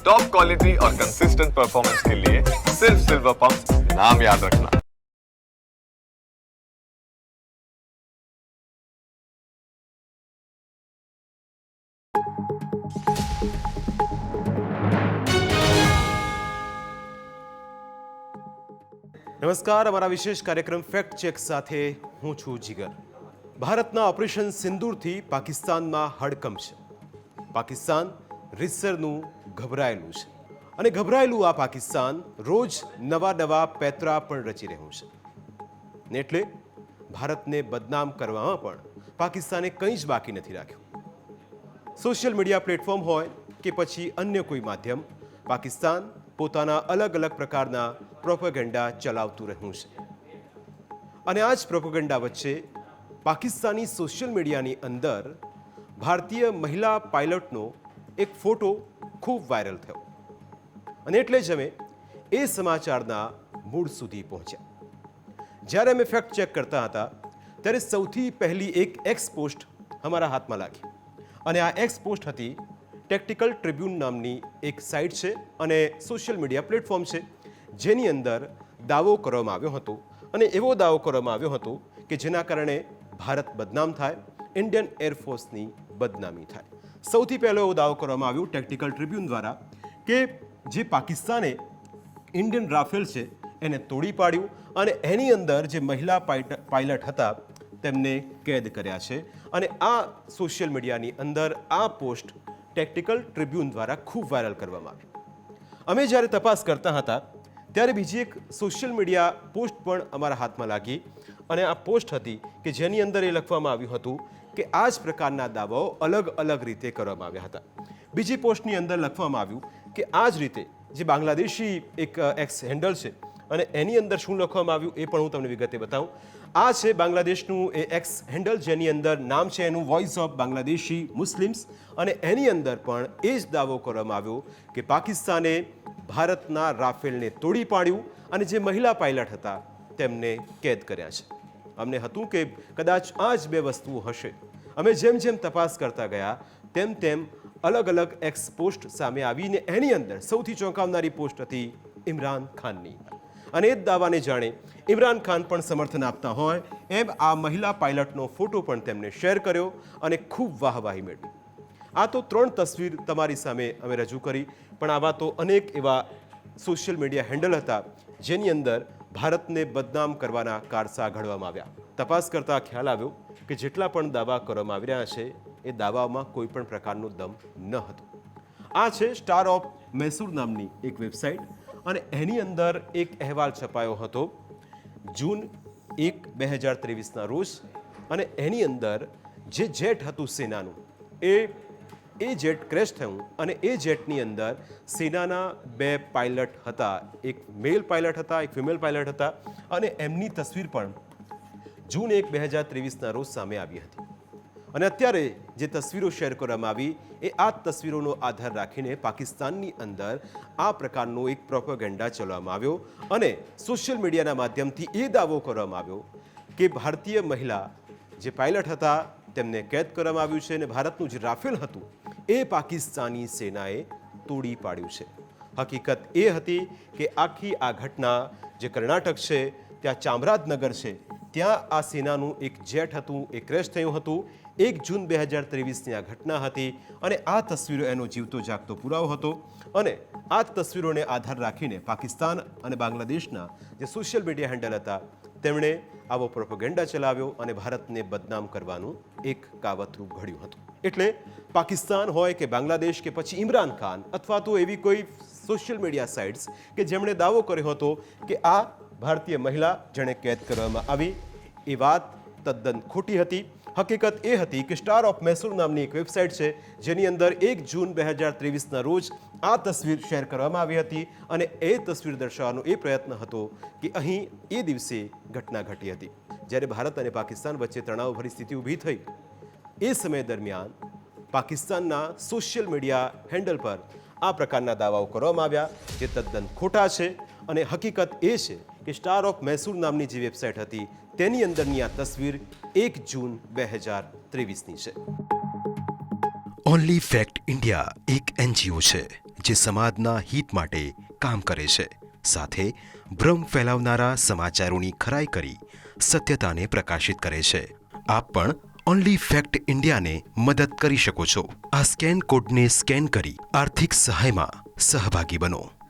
Top quality और consistent performance के लिए सिर्फ सिल्वर पंप नाम याद रखना નમસ્કાર અમારા વિશેષ કાર્યક્રમ ફેક્ટ ચેક સાથે હું છું જીગર ભારતના ઓપરેશન સિંદૂરથી પાકિસ્તાનમાં હડકંપ છે પાકિસ્તાન રીતસરનું ગભરાયેલું છે. અને ગભરાયેલું આ પાકિસ્તાન રોજ નવા નવા પેતરા પણ રચી રહ્યું છે. ને એટલે ભારતને બદનામ કરવામાં પણ પાકિસ્તાને કંઈ જ બાકી નથી રાખ્યું. સોશિયલ મીડિયા પ્લેટફોર્મ હોય કે પછી અન્ય કોઈ માધ્યમ, પાકિસ્તાન પોતાના અલગ અલગ પ્રકારના પ્રોપેગેન્ડા ચલાવતું રહ્યું છે. અને આ જ પ્રોપેગેન્ડા વચ્ચે પાકિસ્તાની સોશિયલ મીડિયાની અંદર ભારતીય મહિલા પાયલટનો એક ફોટો ખૂબ વાયરલ થયો. અને એટલે જ અમે એ સમાચારના મૂળ સુધી પહોંચ્યા. જ્યારે અમે ફેક્ટ ચેક કરતા હતા, ત્યારે સૌથી પહેલી એક એક્સ પોસ્ટ અમારા હાથમાં લાગી. અને આ એક્સ પોસ્ટ હતી ટેક્ટિકલ ટ્રિબ્યુન નામની એક સાઇટ છે અને સોશિયલ મીડિયા પ્લેટફોર્મ છે, જેની અંદર દાવો કરવામાં આવ્યો હતો. અને એવો દાવો કરવામાં આવ્યો હતો કે જેના કારણે ભારત બદનામ થાય ઇન્ડિયન એરફોર્સની બદનામી થાય. સૌથી પહેલો એવો દાવો કરવામાં આવ્યો ટેક્ટિકલ ટ્રિબ્યુન દ્વારા કે જે પાકિસ્તાને ઇન્ડિયન રાફેલ છે, એને તોડી પાડ્યું અને એની અંદર જે મહિલા પાયલટ હતા, તેમને કેદ કર્યા છે. અને આ સોશિયલ મીડિયાની અંદર આ પોસ્ટ ટેક્ટિકલ ટ્રિબ્યુન દ્વારા ખૂબ વાયરલ કરવામાં આવી. અમે જ્યારે તપાસ કરતા હતા, ત્યારે બીજી એક સોશિયલ મીડિયા પોસ્ટ પણ અમારા હાથમાં લાગી અને આ પોસ્ટ હતી કે જેની અંદર એ લખવામાં આવ્યું હતું કે આ જ પ્રકારના દાવાઓ અલગ અલગ રીતે કરવામાં આવ્યા હતા. બીજી પોસ્ટની અંદર લખવામાં આવ્યું કે આ જ રીતે જે બાંગ્લાદેશી એક એક્સ હેન્ડલ છે અને એની અંદર શું લખવામાં આવ્યું એ પણ હું તમને વિગતે બતાવું. આ છે બાંગ્લાદેશનું એ એક્સ હેન્ડલ જેની અંદર નામ છે એનું વોઇસ ઓફ બાંગ્લાદેશી મુસ્લિમ્સ અને એની અંદર પણ એ જ દાવો કરવામાં આવ્યો કે પાકિસ્તાને ભારતના રાફેલને તોડી પાડ્યું અને જે મહિલા પાયલટ હતા તેમને કેદ કર્યા છે. અમને હતું કે કદાચ આ જ બે વસ્તુઓ હશે. અમે જેમ જેમ તપાસ કરતા ગયા, તેમ તેમ અલગ અલગ એક્સ પોસ્ટ સામે આવીને એની અંદર સૌથી ચોંકાવનારી પોસ્ટ હતી ઇમરાન ખાનની. અને એ જ દાવાને જાણે ઇમરાન ખાન પણ સમર્થન આપતા હોય એમ આ મહિલા પાયલટનો ફોટો પણ તેમણે શેર કર્યો અને ખૂબ વાહવાહી મેળવી. આ તો ત્રણ તસવીર તમારી સામે અમે રજૂ કરી, પણ આવા તો અનેક એવા સોશિયલ મીડિયા હેન્ડલ હતા, જેની અંદર ભારતને બદનામ કરવાના કારસા ઘડવામાં આવ્યા. તપાસ કરતા ખ્યાલ આવ્યો કે જેટલા પણ દાવા કરવામાં આવી રહ્યા છે, એ દાવામાં કોઈ પણ પ્રકારનો દમ ન હતો. આ છે સ્ટાર ઓફ મૈસૂર નામની એક વેબસાઇટ અને એની અંદર એક અહેવાલ છપાયો હતો. જૂન એક, બે હજાર ત્રેવીસના રોજ અને એની અંદર જે જેટ હતું સેનાનું, એ એ જેટ ક્રેશ થયું અને એ જેટની અંદર સેનાના બે પાયલટ હતા. એક મેલ પાયલટ હતા, એક ફિમેલ પાયલટ હતા અને એમની તસવીર પણ જૂન એક, બે હજાર ત્રેવીસના રોજ સામે આવી હતી. અને અત્યારે જે તસવીરો શેર કરવામાં આવી, એ આ તસવીરોનો આધાર રાખીને પાકિસ્તાનની અંદર આ પ્રકારનો એક પ્રોપોગેન્ડા ચલાવવામાં આવ્યો અને સોશિયલ મીડિયાના માધ્યમથી એ દાવો કરવામાં આવ્યો કે ભારતીય મહિલા જે પાયલટ હતા, તેમને કેદ કરવામાં આવ્યું છે અને ભારતનું જે રાફેલ હતું એ પાકિસ્તાની સેનાએ તોડી પાડ્યું છે. હકીકત એ હતી કે આખી આ ઘટના જે કર્ણાટક છે, ત્યાં ચામરાજનગર છે, ત્યાં આ સેનાનું એક જેટ હતું એ ક્રેશ થયું હતું. એક જૂન બે હજાર ત્રેવીસની આ ઘટના હતી અને આ તસવીરો એનો જીવતો જાગતો પુરાવો હતો અને આ તસવીરોને આધાર રાખીને પાકિસ્તાન અને બાંગ્લાદેશના જે સોશિયલ મીડિયા હેન્ડલ હતા, તેમણે આવો પ્રોપોગેન્ડા ચલાવ્યો અને ભારતને બદનામ કરવાનું એક કાવતરું ઘડ્યું હતું. એટલે પાકિસ્તાન હોય કે બાંગ્લાદેશ કે પછી ઇમરાન ખાન અથવા તો એવી કોઈ સોશિયલ મીડિયા સાઇટ્સ કે જેમણે દાવો કર્યો હતો કે આ ભારતીય મહિલા જેણે કેદ કરવામાં આવી, એ વાત તદ્દન ખોટી હતી. હકીકત એ હતી કે સ્ટાર ઓફ મૈસૂર નામની એક વેબસાઇટ છે, જેની અંદર એક જૂન બે હજાર ત્રેવીસના રોજ આ તસવીર શેર કરવામાં આવી હતી અને એ તસવીર દર્શાવવાનો એ પ્રયત્ન હતો કે અહીં એ દિવસે ઘટના ઘટી હતી. જ્યારે ભારત અને પાકિસ્તાન વચ્ચે તણાવભરી સ્થિતિ ઊભી થઈ એ સમય દરમિયાન પાકિસ્તાનના સોશિયલ મીડિયા હેન્ડલ પર આ પ્રકારના દાવાઓ કરવામાં આવ્યા જે તદ્દન ખોટા છે અને હકીકત એ છે કે સ્ટાર ઓફ મૈસૂર નામની જે વેબસાઇટ હતી તેની અંદરની આ તસવીર એક જૂન બે હજાર ત્રેવીસની છે. ઓનલી ફેક્ટ ઇન્ડિયા એક એનજીઓ છે જે સમાજના હિત માટે કામ કરે છે. સાથે ભ્રમ ફેલાવનારા સમાચારોની ખરાઈ કરી સત્યતાને પ્રકાશિત કરે છે. આપ પણ ઓનલી ફેક્ટ ઇન્ડિયાને મદદ કરી શકો છો. આ સ્કેન કોડને સ્કેન કરી આર્થિક સહાયમાં સહભાગી બનો.